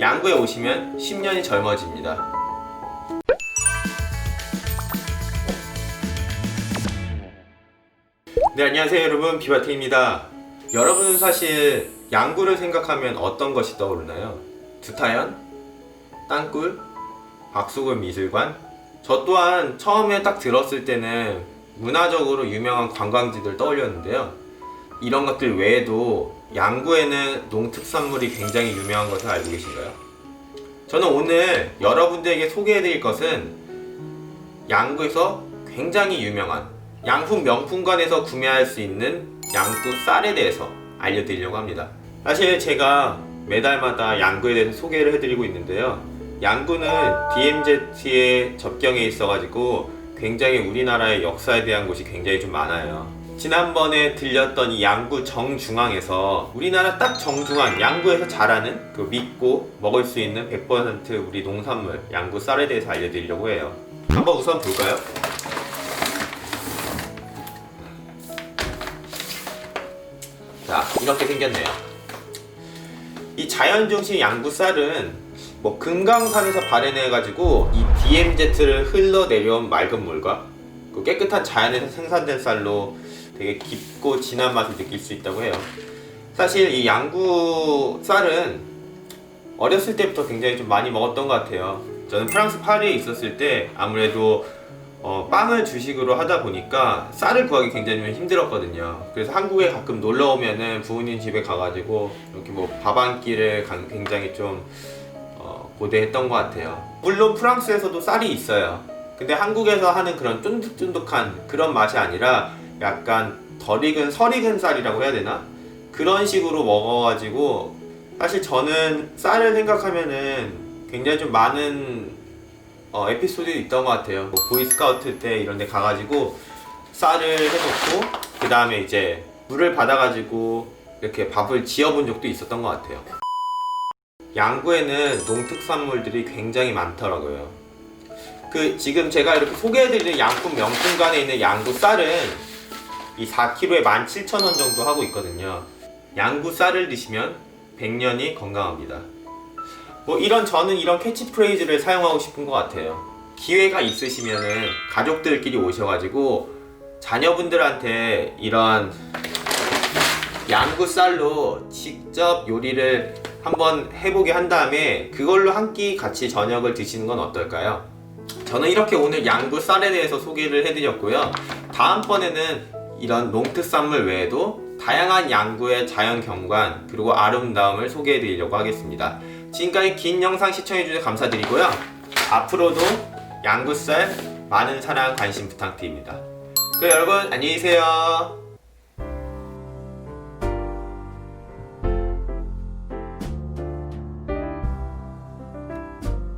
양구에 오시면 10년이 젊어집니다. 네, 안녕하세요 여러분. 비바테입니다. 여러분은 사실 양구를 생각하면 어떤 것이 떠오르나요? 두타연? 땅굴? 박수골 미술관? 저 또한 처음에 딱 들었을 때는 문화적으로 유명한 관광지들 떠올렸는데요. 이런 것들 외에도 양구에는 농특산물이 굉장히 유명한 것을 알고 계신가요? 저는 오늘 여러분들에게 소개해드릴 것은 양구에서 굉장히 유명한 양품 명품관에서 구매할 수 있는 양구 쌀에 대해서 알려드리려고 합니다. 사실 제가 매달마다 양구에 대해서 소개를 해드리고 있는데요. 양구는 DMZ에 접경해 있어가지고 굉장히 우리나라의 역사에 대한 곳이 굉장히 좀 많아요. 지난번에 들렸던 이 양구 정중앙에서 우리나라 딱 정중앙 양구에서 자라는 그 믿고 먹을 수 있는 100% 우리 농산물 양구 쌀에 대해서 알려드리려고 해요. 한번 우선 볼까요? 자, 이렇게 생겼네요. 이 자연 중심 양구 쌀은 뭐 금강산에서 발현해가지고 이 DMZ를 흘러내려온 맑은 물과 그 깨끗한 자연에서 생산된 쌀로 되게 깊고 진한 맛을 느낄 수 있다고 해요. 사실 이 양구 쌀은 어렸을 때부터 굉장히 좀 많이 먹었던 것 같아요. 저는 프랑스 파리에 있었을 때 아무래도 어, 빵을 주식으로 하다 보니까 쌀을 구하기 굉장히 좀 힘들었거든요. 그래서 한국에 가끔 놀러 오면은 부모님 집에 가가지고 이렇게 뭐 밥 한 끼를 간- 굉장히 좀 어, 고대했던 것 같아요. 물론 프랑스에서도 쌀이 있어요. 근데 한국에서 하는 그런 쫀득쫀득한 그런 맛이 아니라 약간 덜 익은 설 익은 쌀이라고 해야 되나? 그런 식으로 먹어가지고 사실 저는 쌀을 생각하면은 굉장히 좀 많은 어, 에피소드 있던 것 같아요. 뭐 보이스카우트 때 이런 데 가가지고 쌀을 해놓고 그 다음에 이제 물을 받아가지고 이렇게 밥을 지어본 적도 있었던 것 같아요. 양구에는 농특산물들이 굉장히 많더라고요. 그 지금 제가 이렇게 소개해드리는 양품 명품관에 있는 양구 쌀은 이 4kg에 17,000원 정도 하고 있거든요. 양구 쌀을 드시면 100년이 건강합니다. 뭐 이런 저는 이런 캐치프레이즈를 사용하고 싶은 것 같아요. 기회가 있으시면은 가족들끼리 오셔가지고 자녀분들한테 이런 양구 쌀로 직접 요리를 한번 해보게 한 다음에 그걸로 한 끼 같이 저녁을 드시는 건 어떨까요? 저는 이렇게 오늘 양구 쌀에 대해서 소개를 해드렸고요. 다음번에는 이런 농특산물 외에도 다양한 양구의 자연 경관 그리고 아름다움을 소개해 드리려고 하겠습니다. 지금까지 긴 영상 시청해 주셔서 감사드리고요. 앞으로도 양구쌀 많은 사랑 관심 부탁드립니다. 그럼 여러분 안녕히 계세요.